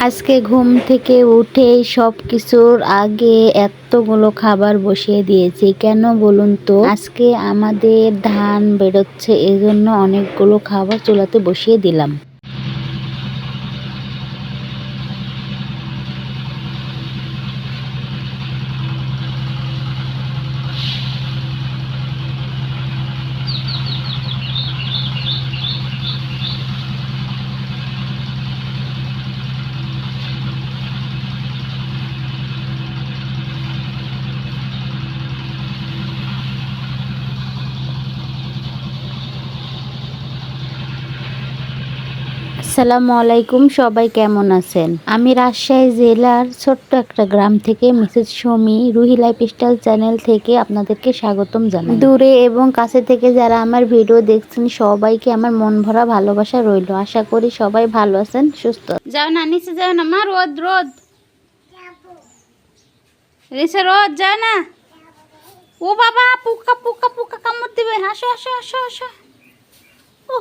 আজকে ঘুম থেকে উঠেই সব কিছুর আগে এতগুলো খাবার বসিয়ে দিয়েছি। কেন বলুন তো? আজকে আমাদের ধান বেরোচ্ছে, এজন্য অনেকগুলো খাবার চুলাতে বসিয়ে দিলাম। আসসালামু আলাইকুম, সবাই কেমন আছেন? আমি রাজশাহী জেলার ছোট্ট একটা গ্রাম থেকে Mrs Shami, Ruhi lifestyle channel থেকে আপনাদেরকে স্বাগতম জানাই। দূরে এবং কাছে থেকে যারা আমার ভিডিও দেখছেন, সবাইকে আমার মন ভরা ভালোবাসা রইল। আশা করি সবাই ভালো আছেন, সুস্থ যাও না, নিচে যাও না, মা, রোদ রোদ। নিচে রোদ, যাও না। ও বাবা, পুকা পুকা পুকা কামড় দিবে। আসো আসো আসো আসো ও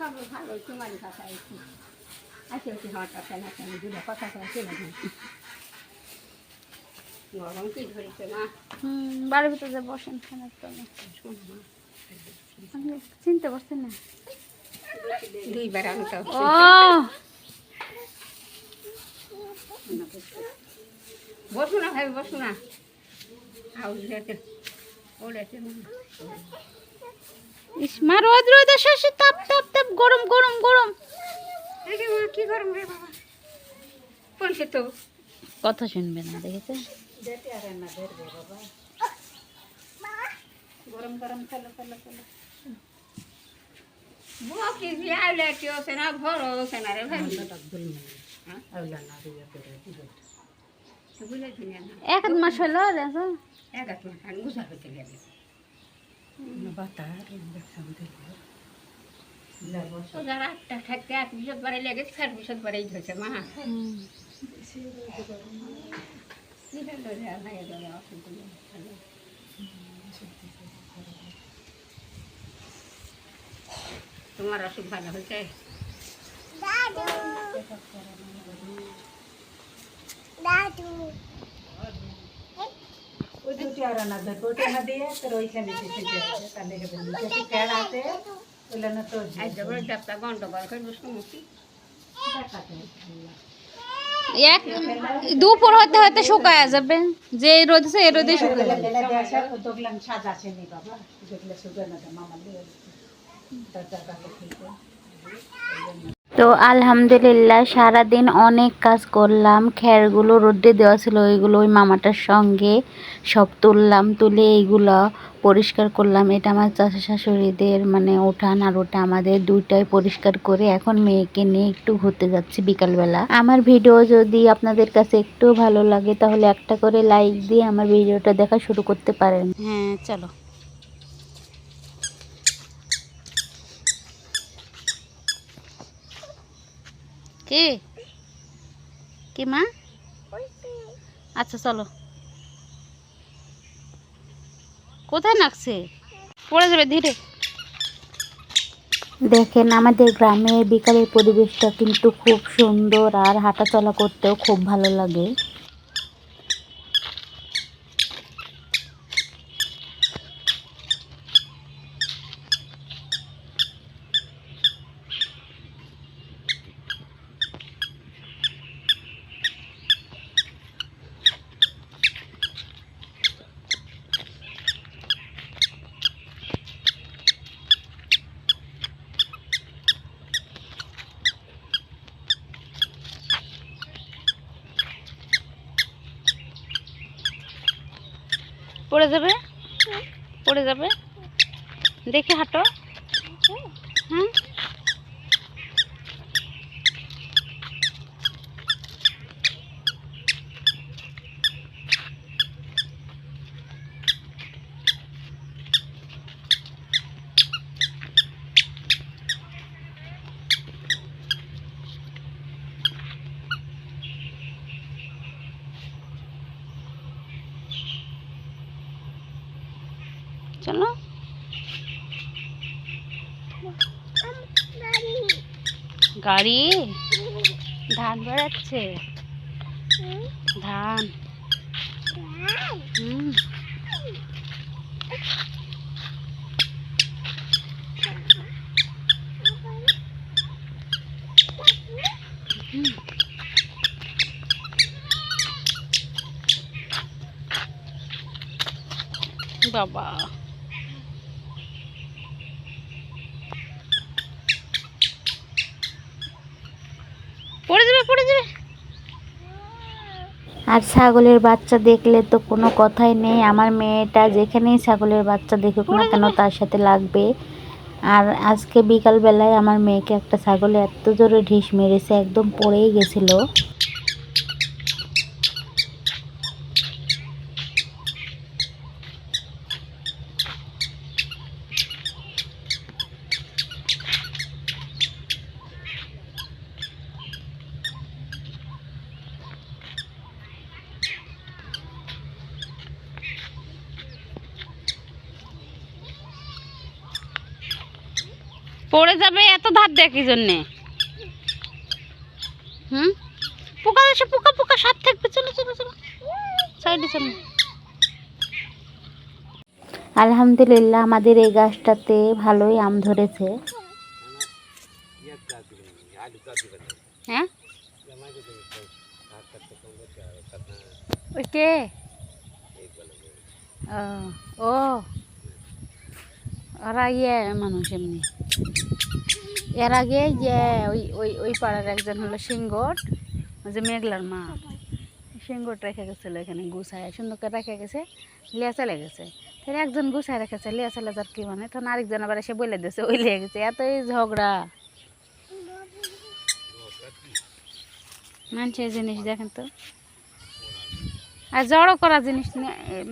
খাব ভালো তোমার কথা আইছি আসে কি হট আছে না কেন দুটো কথা কয়েছে না গরম কি ধরেছে মা হুম বাড়ির ভিতরে যে বসেন খানা তো আমি চিনতে পারছেন না দুইবার আমি তো ও বসু না ভাই বসু না মা রোদ রোদ আসে আসে তাপ তাপ তাপ গরম গরম গরম। কি গরম রে বাবা। তো। কথা শুনবে না দেখেছে? গরম গরম খেলো খেলো খেলো এক মাস হলো হইতে গেলে। যারা আটটা থাকতে এক বিশদ বারে লেগেছে ষাট বিশদ বারেই ধরেছে মা তোমার অসুখ ভালো হয়েছে ওই দুটি আর না ধরবো ওটা না দিয়ে তোর ওইখানে দিতে তাহলে হবে যদি ফের আছে? ওইলে না তো ডাক্তার গন্ডগোল করে বসে মুক্তি এক দুপুর হতে হতে শুকায় যাবে। যে এই রোদ আছে এই রোদে শুকায় যাবে। আছে নি বাবা। দেখলে সুগার না মামা লিয়ে তার টাকা ঠিক তো আলহামদুলিল্লাহ, সারাদিন অনেক কাজ করলাম। খ্যারগুলো রোদ্রে দেওয়া ছিল, ওইগুলো ওই মামাটার সঙ্গে সব তুললাম, তুলে এইগুলো পরিষ্কার করলাম। এটা আমার চাষা শাশুড়িদের মানে ওঠান আর ওটা আমাদের দুইটাই পরিষ্কার করে এখন মেয়েকে নিয়ে একটু ঘুরতে যাচ্ছি বিকালবেলা। আমার ভিডিও যদি আপনাদের কাছে একটু ভালো লাগে, তাহলে একটা করে লাইক দিয়ে আমার ভিডিওটা দেখা শুরু করতে পারেন। হ্যাঁ চলো। কে? কি মা? আচ্ছা চলো। কোথায় নাকছে? পড়ে যাবে, ধীরে। দেখেন, আমাদের গ্রামে বিকালের পরিবেশটা কিন্তু খুব সুন্দর আর হাঁটাচলা করতেও খুব ভালো লাগে। পড়ে যাবে? পড়ে যাবে? দেখে হাঁটো হ্যাঁ চলো গাড়ি? ধান বেড়াচ্ছে। ধান। হুম। বাবা পড়ে যাবে পড়ে যাবে আর ছাগলের বাচ্চা দেখলে তো কোনো কথাই নেই। আমার মেয়েটা যেখানেই ছাগলের বাচ্চা দেখুক না কেন, তার সাথে লাগবে। আর আজকে বিকালবেলায় আমার মেয়েকে একটা ছাগলে এত জোরে ঢিস মেরেছে, একদম পড়েই গেছিল। পড়ে যাবে এত ধার দেয় কি জন্যে। হুম? পোকা এসে পোকা পোকা সাপ থাকবে চলো চলো চলো। সাইডে চলো। আলহামদুলিল্লাহ আমাদের এই গাছটাতে ভালোই আম ধরেছে। হ্যাঁ? কে ও ও। ওরা ইয়ে মানুষ এমনি। এর আগে যে ওই ওই ওই পাড়ার একজন হলো সিংগট যে মেঘলার মা। সিংগট রেখে গেছিল এখানে গুছায়, সুন্দর করে রেখে গেছে, লিয়া চলে গেছে। তাহলে একজন গুছায় রেখেছে, লিয়া চলে যার কি মানে? তখন আরেকজন আবার এসে বলে দিয়েছে, ওই লিয়ে গেছে, এতই ঝগড়া। মানুষের জিনিস দেখেন তো। আর জড়ো করা জিনিস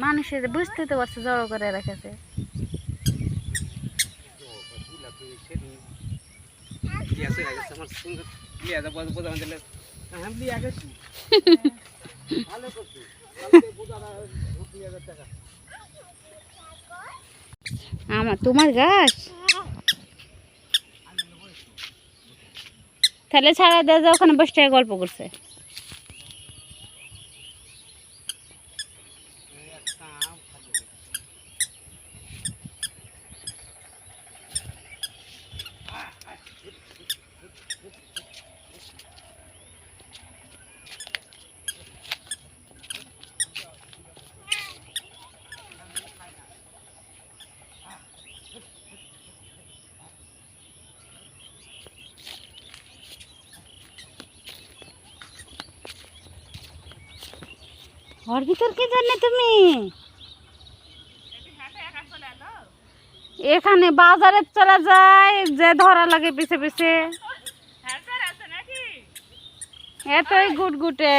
মানুষের বুঝতে তো পারছে জড়ো করে রেখেছে। আমার তোমার গাছ? তাহলে ছাড়া দেওয়া ওখানে বসে গল্প করছে। ওর ভিতর কি জানে তুমি? এখানে বাজারে চলে যায়, যে ধরা লাগে পিছে পিছে। এতই গুটগুটে।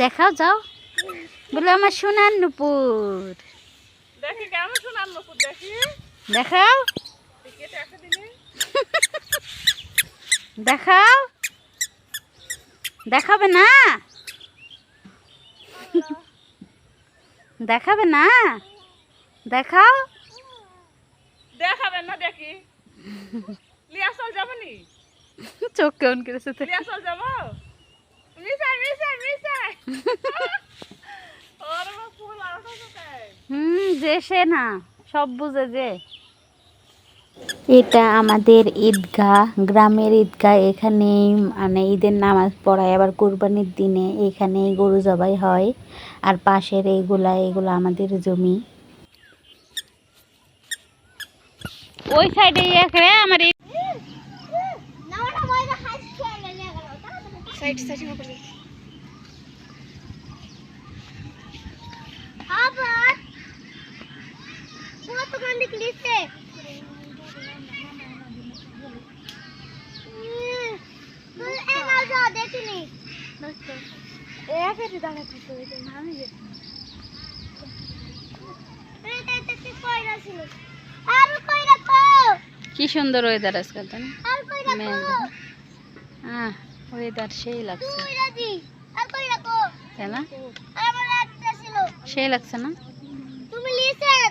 দেখাও যাও। বলে আমার সোনার নুপুর দেখি কেমন শোনার নকুর দেখি দেখাও। দেখাও। দেখাবে না? দেখাবে না? দেখাও। দেখাবেন না দেখি। লিয়াসল যাব নি? চোখ কেমন করেছে। লিয়াসল যাব? মিশাই মিশাই মিশাই ওর মা ফুল আর কোথায় হুম যে সে না সব বুঝে যে। এটা আমাদের ঈদগাহ গ্রামের ঈদগাহ এখানেই মানে ঈদের নামাজ পড়ায় আবার কোরবানির দিনে এখানেই গরু জবাই হয় আর পাশের এইগুলা এগুলো আমাদের জমি। ওই সাইডে এখানে আমার এই- সাইড সাইড করে আবার পুরো দেখিনি। দাঁড়া করতে আমি তো। কি সুন্দর ওয়েদার আজকে তাই হ্যাঁ ওয়েদার সেই লাগছে। তাই না? সেই লাগছে না? তুমি লিসেন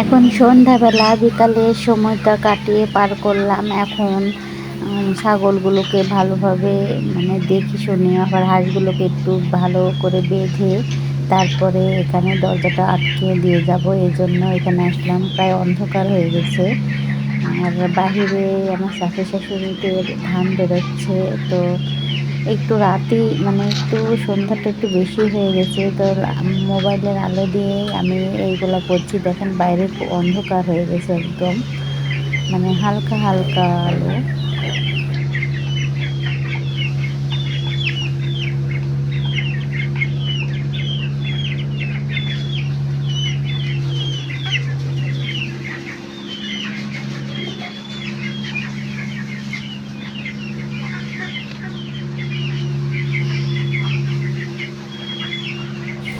এখন সন্ধ্যাবেলা বিকালে সময়টা কাটিয়ে পার করলাম। এখন ছাগলগুলোকে ভালোভাবে মানে দেখি শুনে আবার হাঁসগুলোকে একটু ভালো করে বেঁধে তারপরে এখানে দরজাটা আটকে দিয়ে যাব। এই জন্য এখানে আসলাম। প্রায় অন্ধকার হয়ে গেছে। আর বাহিরে আমার শাশুড়ি শাশুড়িদের ধান বেরোচ্ছে। তো একটু রাতে মানে একটু সন্ধ্যাটা একটু বেশি হয়ে গেছে। তো মোবাইলের আলো দিয়ে আমি এইগুলো করছি। দেখেন বাইরে অন্ধকার হয়ে গেছে একদম। মানে হালকা হালকা আলো।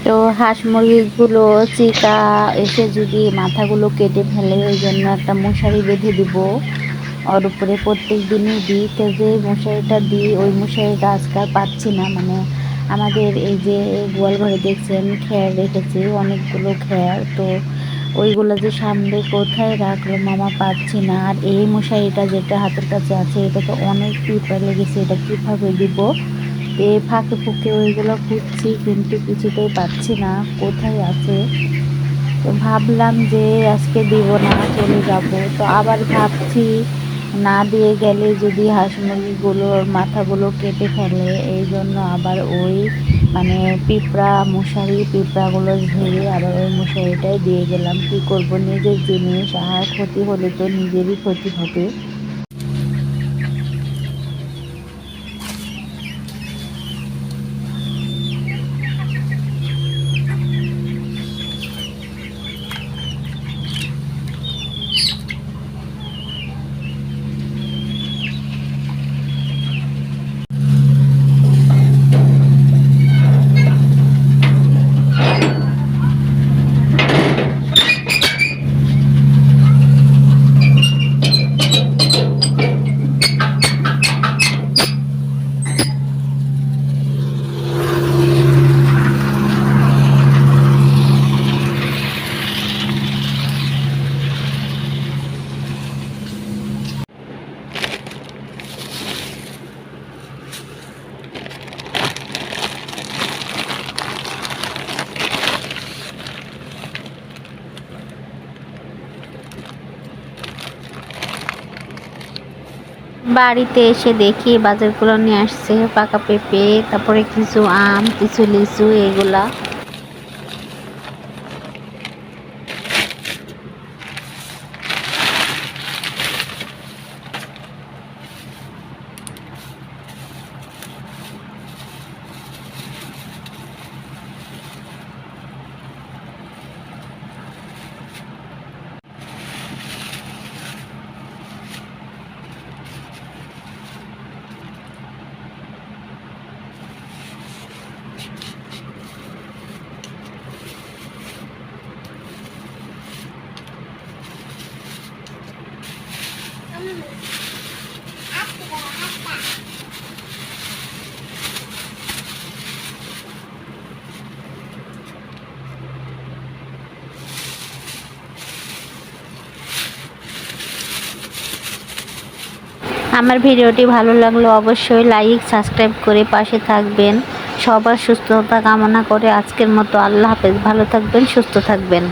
তো হাঁস মুরগিগুলো, চিকা এসে যদি মাথাগুলো কেটে ফেলে, ওই জন্য একটা মশারি বেঁধে দিব। ওর উপরে প্রত্যেক দিনই দিই, তো যে মশারিটা দিই, ওই মশারিটা আজকাল পাচ্ছি না। মানে আমাদের এই যে গোয়াল ঘরে দেখছেন খেয়ার রেখেছি, অনেকগুলো খেয়ার তো ওইগুলো যে সামনে কোথায় রাখল মামা পাচ্ছি না। আর এই মশারিটা যেটা হাতের কাছে আছে এটা তো অনেক পিঁপড়া লেগেছে, এটা কীভাবে দিব? এ ফাঁকে ফুঁকে ওইগুলো খুঁজছি, কিন্তু কিছুতেই পাচ্ছি না। কোথায় আছে? তো ভাবলাম যে আজকে দিব না, চলে যাব। তো আবার ভাবছি না দিয়ে গেলে যদি হাঁস মুরগিগুলোর মাথাগুলো কেটে ফেলে, এই জন্য আবার ওই মানে পিঁপড়া মশারি, পিঁপড়াগুলো ঝেড়ে আবার ওই মশারিটাই দিয়ে গেলাম। কী করব? নিজের জিনিস, আর ক্ষতি হলে তো নিজেরই ক্ষতি হবে। বাড়িতে এসে দেখি বাজারগুলো নিয়ে আসছে পাকা পেঁপে তারপরে কিছু আম কিছু লিচু এগুলা। আমার ভিডিওটি ভালো লাগল অবশ্যই লাইক, সাবস্ক্রাইব করে পাশে থাকবেন। সবার সুস্থতা কামনা করে আজকের মতো আল্লাহ হাফেজ। ভালো থাকবেন, সুস্থ থাকবেন।